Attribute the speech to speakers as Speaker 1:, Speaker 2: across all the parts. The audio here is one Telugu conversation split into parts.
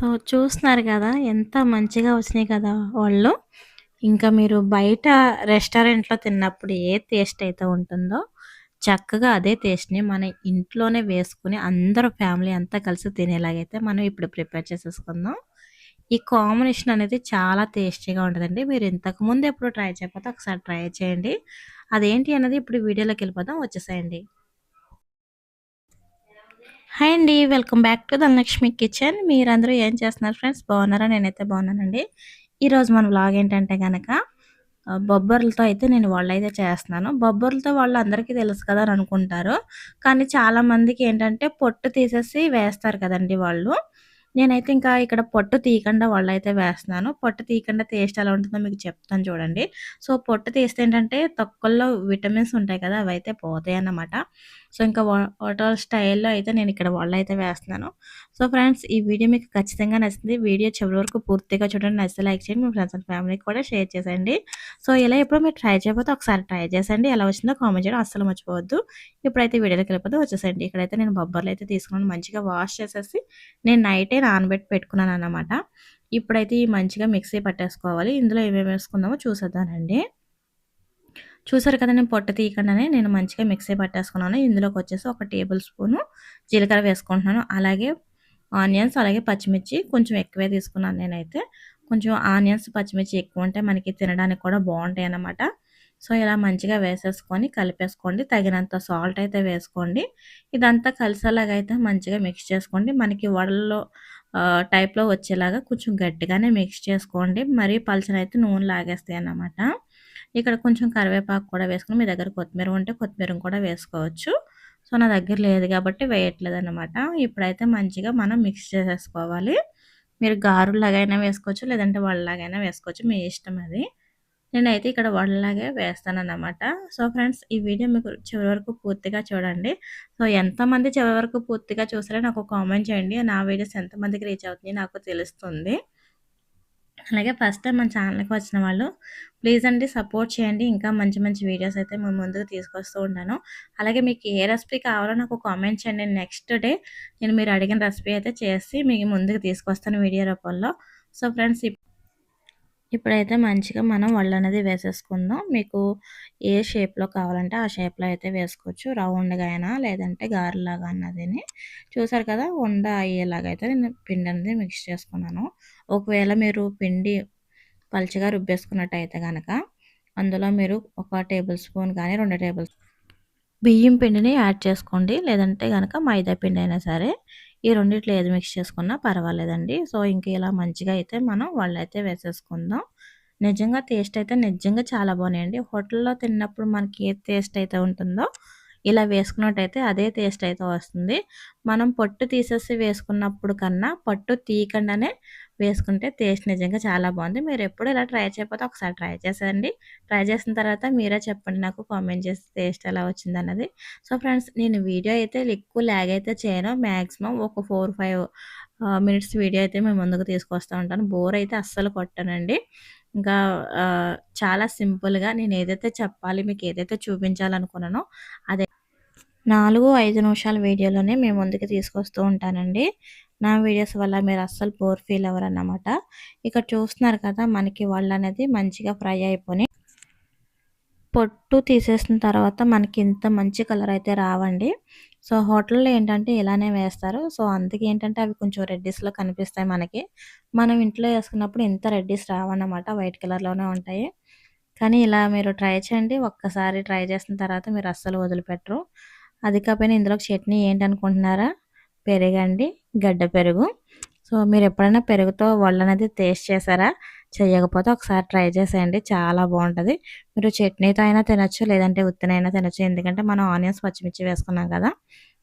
Speaker 1: సో చూస్తున్నారు కదా ఎంత మంచిగా వచ్చినాయి కదా వాళ్ళు. ఇంకా మీరు బయట రెస్టారెంట్లో తిన్నప్పుడు ఏ టేస్ట్ అయితే ఉంటుందో చక్కగా అదే టేస్ట్ని మన ఇంట్లోనే వేసుకుని అందరూ ఫ్యామిలీ అంతా కలిసి తినేలాగైతే మనం ఇప్పుడు ప్రిపేర్ చేసేసుకుందాం. ఈ కాంబినేషన్ అనేది చాలా టేస్టీగా ఉంటుందండి. మీరు ఇంతకుముందు ఎప్పుడు ట్రై చేయకపోతే ఒకసారి ట్రై చేయండి. అదేంటి అనేది ఇప్పుడు వీడియోలోకి వెళ్ళిపోదాం. వచ్చేసేయండి. హాయ్ అండి welcome back to Dhanalakshmi kitchen. మీరందరూ ఏం చేస్తున్నారు ఫ్రెండ్స్? బాగున్నారా? నేనైతే బాగున్నానండి. ఈరోజు మన వ్లాగ్ ఏంటంటే కనుక బొబ్బర్లతో అయితే నేను వాళ్ళు అయితే చేస్తున్నాను. బొబ్బర్లతో వాళ్ళు అందరికీ తెలుసు కదా అని అనుకుంటారు. కానీ చాలామందికి ఏంటంటే పొట్టు తీసేసి వేస్తారు కదండి వాళ్ళు. నేనైతే ఇంకా ఇక్కడ పొట్టు తీయకుండా వాళ్ళు అయితే వేస్తున్నాను. పొట్టు తీయకుండా టేస్ట్ ఎలా ఉంటుందో మీకు చెప్తాను చూడండి. సో పొట్టు తీస్తే ఏంటంటే తొక్కల్లో విటమిన్స్ ఉంటాయి కదా అవి అయితే పోతాయి అన్నమాట. సో ఇంకా వాటర్ స్టైల్లో అయితే నేను ఇక్కడ వాళ్ళు అయితే వేస్తున్నాను. సో ఫ్రెండ్స్ ఈ వీడియో మీకు ఖచ్చితంగా నచ్చింది. వీడియో చివరి వరకు పూర్తిగా చూడండి. నచ్చితే లైక్ చేయండి. మీ ఫ్రెండ్స్ అండ్ ఫ్యామిలీకి కూడా షేర్ చేసేయండి. సో ఇలా ఎప్పుడు మీరు ట్రై చేయకపోతే ఒకసారి ట్రై చేసేయండి. ఎలా వచ్చిందో కామెంట్ చేయడం అస్సలు మర్చిపోవద్దు. ఇప్పుడైతే వీడియోకి వెళ్ళిపోతే వచ్చేసండి ఇక్కడైతే నేను బొబ్బర్లు అయితే తీసుకున్నాను. మంచిగా వాష్ చేసేసి నేను నైటే నానబెట్టి పెట్టుకున్నాను అనమాట ఇప్పుడైతే ఈ మంచిగా మిక్సీ పట్టేసుకోవాలి. ఇందులో ఏమేమి వేసుకుందామో చూసేద్దానండి చూసారు కదా నేను పొట్ట తీయకుండానే నేను మంచిగా మిక్సీ పట్టేసుకున్నాను. ఇందులోకి వచ్చేసి ఒక టేబుల్ స్పూను జీలకర్ర వేసుకుంటున్నాను. అలాగే ఆనియన్స్ అలాగే పచ్చిమిర్చి కొంచెం ఎక్కువే తీసుకున్నాను నేనైతే. కొంచెం ఆనియన్స్ పచ్చిమిర్చి ఎక్కువ ఉంటే మనకి తినడానికి కూడా బాగుంటాయి అన్నమాట. సో ఇలా మంచిగా వేసేసుకొని కలిపేసుకోండి. తగినంత సాల్ట్ అయితే వేసుకోండి. ఇదంతా కలిసేలాగా అయితే మంచిగా మిక్స్ చేసుకోండి. మనకి వడల్లో టైప్లో వచ్చేలాగా కొంచెం గట్టిగానే మిక్స్ చేసుకోండి. మరీ పలచనైతే నూనె లాగేస్తాయి అన్నమాట. ఇక్కడ కొంచెం కరివేపాకు కూడా వేసుకుని మీ దగ్గర కొత్తిమీర ఉంటే కొత్తిమీర కూడా వేసుకోవచ్చు. సో నా దగ్గర లేదు కాబట్టి వేయట్లేదు అనమాట ఇప్పుడైతే మంచిగా మనం మిక్స్ చేసేసుకోవాలి. మీరు గారులాగైనా వేసుకోవచ్చు లేదంటే వడలాగైనా వేసుకోవచ్చు మీ ఇష్టం అది. నేనైతే ఇక్కడ వడలాగే వేస్తానన్నమాట. సో ఫ్రెండ్స్ ఈ వీడియో మీకు చివరి వరకు పూర్తిగా చూడండి. సో ఎంతమంది చివరి వరకు పూర్తిగా చూసారో నాకు కామెంట్ చేయండి. నా వీడియోస్ ఎంతమందికి రీచ్ అవుతుంది నాకు తెలుస్తుంది. అలాగే ఫస్ట్ టైం మన ఛానల్కి వచ్చిన వాళ్ళు ప్లీజ్ అండి సపోర్ట్ చేయండి. ఇంకా మంచి మంచి వీడియోస్ అయితే మేము ముందుకు తీసుకొస్తూ ఉంటాను. అలాగే మీకు ఏ రెసిపీ కావాలో నాకు కామెంట్ చేయండి. నెక్స్ట్ డే నేను మీరు అడిగిన రెసిపీ అయితే చేసి మీకు ముందుకు తీసుకొస్తాను వీడియో రూపంలో. సో ఫ్రెండ్స్ ఇప్పుడైతే మంచిగా మనం వళ్ళు అనేది వేసేసుకుందాం. మీకు ఏ షేప్లో కావాలంటే ఆ షేప్లో అయితే వేసుకోవచ్చు. రౌండ్గా అయినా లేదంటే గారెలాగా అన్నదిని. చూసారు కదా ఉండ అయ్యేలాగా అయితే నేను పిండి అనేది మిక్స్ చేసుకున్నాను. ఒకవేళ మీరు పిండి పలుచగా రుబ్బేసుకున్నట్టయితే కనుక అందులో మీరు ఒక టేబుల్ స్పూన్ కానీ రెండు టేబుల్ బియ్యం పిండిని యాడ్ చేసుకోండి. లేదంటే కనుక మైదా పిండి అయినా సరే ఈ రెండిట్లో ఏది మిక్స్ చేసుకున్నా పర్వాలేదండి. సో ఇంక ఇలా మంచిగా అయితే మనం వాళ్ళైతే వేసేసుకుందాం. నిజంగా టేస్ట్ అయితే నిజంగా చాలా బాగున్నాయండి. హోటల్లో తిన్నప్పుడు మనకి ఏ టేస్ట్ అయితే ఉంటుందో ఇలా వేసుకున్నట్టయితే అదే టేస్ట్ అయితే వస్తుంది. మనం పొట్టు తీసేసి వేసుకున్నప్పుడు కన్నా పట్టు తీయకుండానే వేసుకుంటే టేస్ట్ నిజంగా చాలా బాగుంది. మీరు ఎప్పుడు ఇలా ట్రై చేయకపోతే ఒకసారి ట్రై చేసేయండి. ట్రై చేసిన తర్వాత మీరే చెప్పండి నాకు కామెంట్ చేసి టేస్ట్ ఎలా వచ్చింది అన్నది సో ఫ్రెండ్స్ నేను వీడియో అయితే ఎక్కువ ల్యాగ్ అయితే చేయను. మ్యాక్సిమం ఒక ఫోర్ ఫైవ్ మినిట్స్ వీడియో అయితే మేము ముందుకు తీసుకొస్తూ ఉంటాను. బోర్ అయితే అస్సలు కొట్టనండి. ఇంకా చాలా సింపుల్గా నేను ఏదైతే చెప్పాలి మీకు ఏదైతే చూపించాలనుకున్నానో అదే నాలుగు ఐదు నిమిషాల వీడియోలోనే మేము ముందుకు తీసుకొస్తూ ఉంటానండి. నా వీడియోస్ వల్ల మీరు అస్సలు బోర్ ఫీల్ అవ్వరు అన్నమాట ఇక్కడ చూస్తున్నారు కదా మనకి వాళ్ళు అనేది మంచిగా ఫ్రై అయిపోయి పొట్టు తీసేసిన తర్వాత మనకి ఇంత మంచి కలర్ అయితే రావండి. సో హోటల్లో ఏంటంటే ఇలానే వేస్తారు. సో అందుకే ఏంటంటే అవి కొంచెం రెడ్డిస్లో కనిపిస్తాయి మనకి. మనం ఇంట్లో వేసుకున్నప్పుడు ఇంత రెడ్డిస్ రావన్నమాట వైట్ కలర్లోనే ఉంటాయి. కానీ ఇలా మీరు ట్రై చేయండి. ఒక్కసారి ట్రై చేసిన తర్వాత మీరు అస్సలు వదిలిపెట్టరు. అది కాకపోయినా ఇందులో చట్నీ ఏంటనుకుంటున్నారా పెరుగండి గడ్డ పెరుగు. సో మీరు ఎప్పుడైనా పెరుగుతో వళ్ళు అనేది టేస్ట్ చేశారా? చేయకపోతే ఒకసారి ట్రై చేసేయండి చాలా బాగుంటుంది. మీరు చట్నీతో అయినా తినచ్చు లేదంటే ఉత్తినైనా తినచ్చు. ఎందుకంటే మనం ఆనియన్స్ పచ్చిమిర్చి వేసుకున్నాం కదా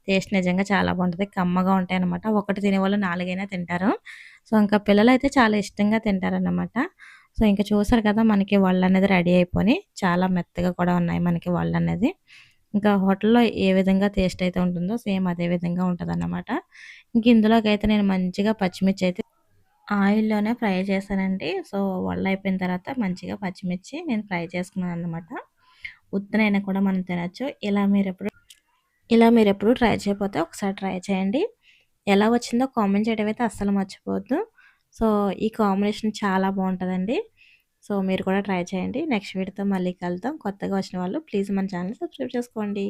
Speaker 1: టేస్ట్ నిజంగా చాలా బాగుంటుంది. కమ్మగా ఉంటాయి అనమాట ఒకటి తినే వాళ్ళు నాలుగైనా తింటారు. సో ఇంకా పిల్లలు అయితే చాలా ఇష్టంగా తింటారనమాట సో ఇంకా చూసారు కదా మనకి వాళ్ళు అనేది రెడీ అయిపోయి చాలా మెత్తగా కూడా ఉన్నాయి మనకి వాళ్ళు అనేది ఇంకా హోటల్లో ఏ విధంగా టేస్ట్ అయితే ఉంటుందో సేమ్ అదే విధంగా ఉంటుంది అన్నమాట ఇంక ఇందులోకైతే నేను మంచిగా పచ్చిమిర్చి అయితే ఆయిల్లోనే ఫ్రై చేశానండి. సో వల్ల అయిపోయిన తర్వాత మంచిగా పచ్చిమిర్చి నేను ఫ్రై చేసుకున్నాను అనమాట ఉత్తనైనా కూడా మనం తినచ్చు. ఇలా మీరు ఎప్పుడు ఇలా మీరు ఎప్పుడు ట్రై చేయకపోతే ఒకసారి ట్రై చేయండి. ఎలా వచ్చిందో కామెంట్ చేయడం అయితే అస్సలు మర్చిపోవద్దు. సో ఈ కాంబినేషన్ చాలా బాగుంటుందండి. సో మీరు కూడా ట్రై చేయండి. నెక్స్ట్ వీడితో మళ్ళీ కలుద్దాం. కొత్తగా వచ్చిన వాళ్ళు ప్లీజ్ మన ఛానల్ సబ్స్క్రైబ్ చేసుకోండి.